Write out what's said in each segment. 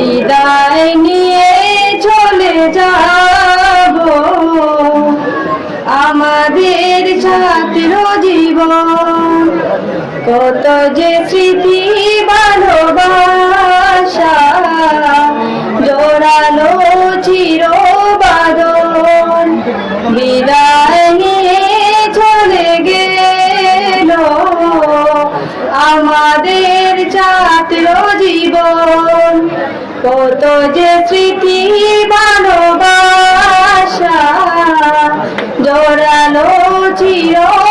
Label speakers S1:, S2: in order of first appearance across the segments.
S1: বিদায় নিয়ে চলে যাব। আমাদের ছাত্র জীবন, কত যে স্মৃতি ভালোবাসা জোড়ালো চির বাদন। বিদায় নিয়ে চলে গেল আমাদের ছাত্র জীবন কত যে স্মৃতি ভালোবাসা জোরালো চির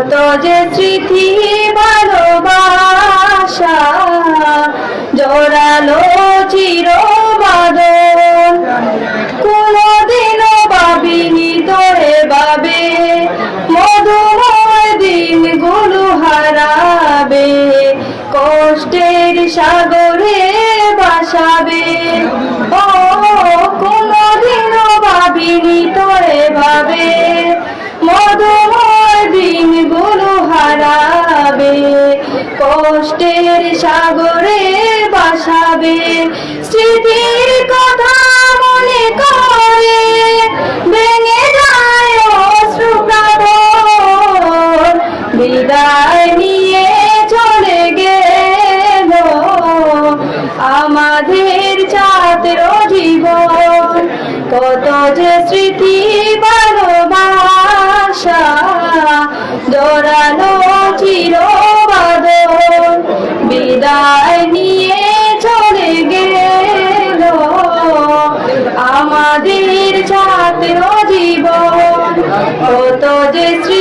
S1: কত যে স্মৃতি ভালোবাসা, জোরালো চির বাদন কোনদিনও ভাবিনি তোরে বাবে মধুময় দিনগুলো হারাবে। কষ্টের সাগরে কষ্টের সাগরে বাসাবে, স্মৃতির কথা মনে করে। ভেঙে যায় অশ্রুপ্লাবন বিদায় নিয়ে চলে গেল আমাদের ছাত্র জীবন। কত যে স্মৃতি ভালোবাসা কত যে স্মৃতি